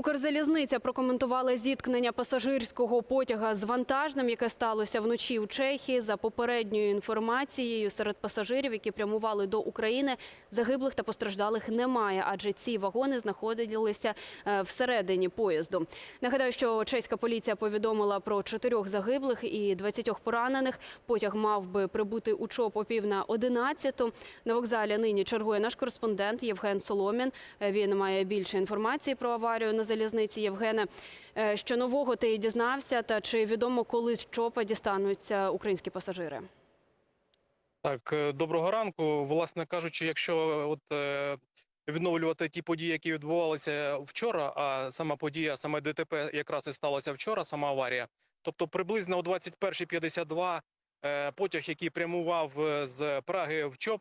Укрзалізниця прокоментувала зіткнення пасажирського потяга з вантажним, яке сталося вночі у Чехії. За попередньою інформацією, серед пасажирів, які прямували до України, загиблих та постраждалих немає, адже ці вагони знаходилися е, всередині поїзду. Нагадаю, що чеська поліція повідомила про чотирьох загиблих і 20 поранених. Потяг мав би прибути у ЧОП о пів на 11. На вокзалі нині чергує наш кореспондент Євген Соломін. Е, Він має більше інформації про аварію на залізниці. Євгене, е, що нового ти дізнався, та чи відомо, коли з ЧОПа дістануться українські пасажири? Так, е, доброго ранку. Власне кажучи, якщо от е, відновлювати ті події, які відбувалися вчора, а сама подія, саме ДТП якраз і сталося вчора, сама аварія. Тобто приблизно о 21.52 е, потяг, який прямував з Праги в ЧОП,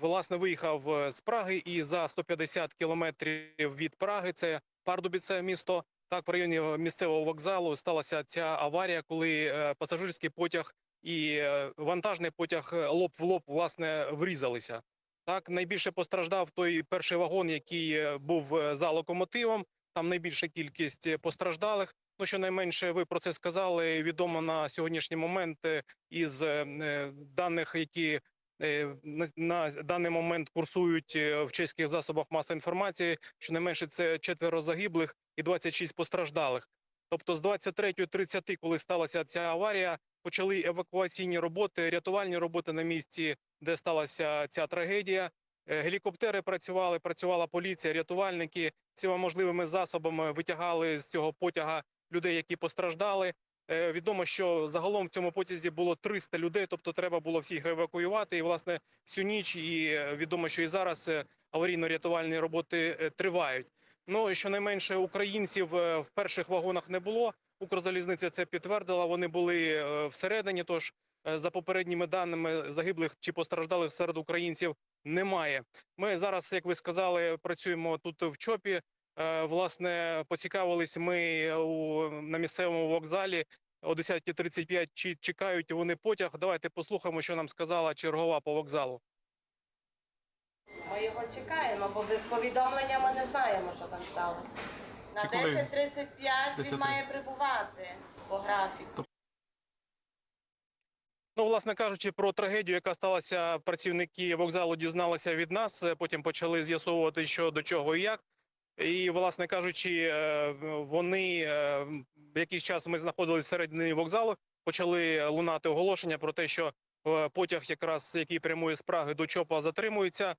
власне виїхав е, з Праги і за 150 кілометрів від Праги, це Пардубіце місто, так в районі місцевого вокзалу сталася ця аварія, коли е, пасажирський потяг і е, вантажний потяг е, лоб в лоб власне врізалися. Так найбільше постраждав той перший вагон, який е, був е, за локомотивом. Там найбільша кількість е, постраждалих. Ну щонайменше ви про це сказали. Відомо на сьогоднішній момент е, із е, е, даних, які е, на, на даний момент курсують е, в чеських засобах масової інформації. Щонайменше це четверо загиблих і 26 постраждалих. Тобто з 23.30, коли сталася ця аварія, почали евакуаційні роботи, рятувальні роботи на місці, де сталася ця трагедія. Е, Гелікоптери працювали, працювала поліція, рятувальники всіма можливими засобами витягали з цього потяга людей, які постраждали. Е, Відомо, що загалом в цьому потязі було 300 людей, тобто треба було всіх евакуювати. І власне всю ніч, і е, відомо, що і зараз е, аварійно-рятувальні роботи тривають. Ну щонайменше українців в перших вагонах не було. Укрзалізниця це підтвердила. Вони були всередині. Тож за попередніми даними загиблих чи постраждалих серед українців немає. Ми зараз, як ви сказали, працюємо тут в ЧОПі. Е, Власне, поцікавились ми у на місцевому вокзалі о 10.35, Чи чекають вони потяг? Давайте послухаємо, що нам сказала чергова по вокзалу. Ми його чекаємо, бо без повідомлення ми не знаємо, що там сталося. На Чи коли? 10.35 він 10:30. має прибувати по графіку. Ну, власне кажучи, про трагедію, яка сталася, працівники вокзалу дізналися від нас. е, Потім почали з'ясовувати, що до чого і як. І, власне кажучи, е, вони е, якийсь час ми знаходилися всередині вокзалу, почали лунати оголошення про те, що е, потяг, якраз який прямує з Праги до ЧОПа, затримується.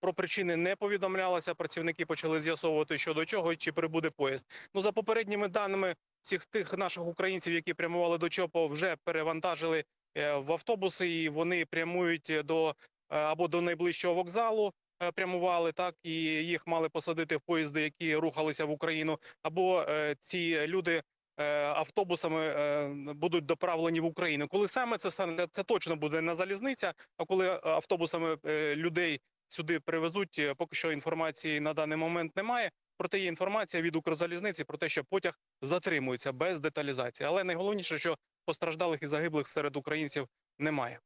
Про причини не повідомлялося. Працівники почали з'ясовувати, що до чого чи прибуде поїзд. Ну за попередніми даними, всіх тих наших українців, які прямували до ЧОПа, вже перевантажили в автобуси, і вони прямують до або до найближчого вокзалу. Е, Прямували так, і їх мали посадити в поїзди, які рухалися в Україну, або е, ці люди е, автобусами будуть доправлені в Україну. Коли саме це стане, це точно буде на залізниця. А коли автобусами людей сюди привезуть, поки що інформації на даний момент немає. Проте є інформація від Укрзалізниці про те, що потяг затримується без деталізації. Але найголовніше, що постраждалих і загиблих серед українців немає.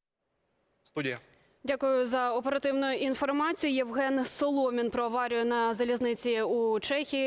Студія. Дякую за оперативну інформацію. Євген Соломін про аварію на залізниці у Чехії.